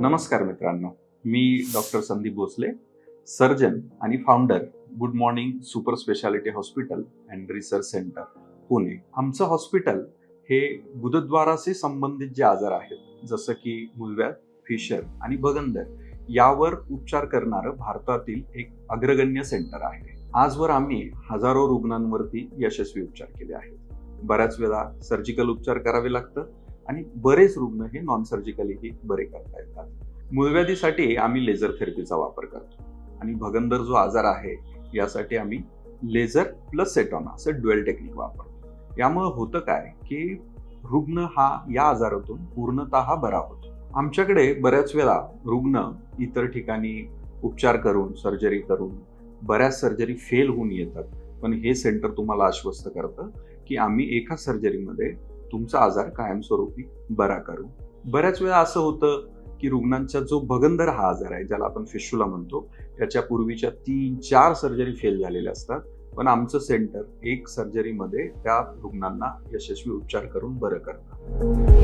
नमस्कार मित्रांनो. मी डॉक्टर संदीप भोसले सर्जन आणि founder good morning super speciality hospital and research centre Pune. आमचं हॉस्पिटल हे गुदद्वाराशी संबंधित जे आजार आहेत जसं की मुलव्या फिशर आणि बगंदर यावर उपचार करणारं भारतातील एक अग्रगण्य सेंटर आहे. आजवर आम्ही हजारो रुग्णांवरती यशस्वी उपचार केले आहेत. बऱ्याच वेळा सर्जिकल उपचार करावे लागतं आणि बरेच रुग्ण हे नॉन सर्जिकलीही बरे करता येतात. मूळव्याधीसाठी आम्ही लेझर थेरपीचा वापर करतो. आणि भगंदर जो आजार आहे यासाठी आम्ही लेझर प्लस सेटॉना असं ड्युएल टेक्निक वापरतो. यामुळं होतं काय की रुग्ण हा या आजारातून पूर्णतः बरा होतो. आमच्याकडे बऱ्याच वेळा रुग्ण इतर ठिकाणी उपचार करून सर्जरी करून बऱ्याच सर्जरी फेल होऊन येतात. पण हे सेंटर तुम्हाला आश्वस्त करतं की आम्ही एका सर्जरीमध्ये तुमचा आजार कायमस्वरूपी बरा करू. बऱ्याच वेळा असं होतं की रुग्णांचा जो भगंदर हा आजार आहे ज्याला आपण फिशुला म्हणतो त्याच्या पूर्वीच्या तीन चार सर्जरी फेल झालेल्या असतात. पण आमचं सेंटर एक सर्जरीमध्ये त्या रुग्णांना यशस्वी उपचार करून बरं करतं.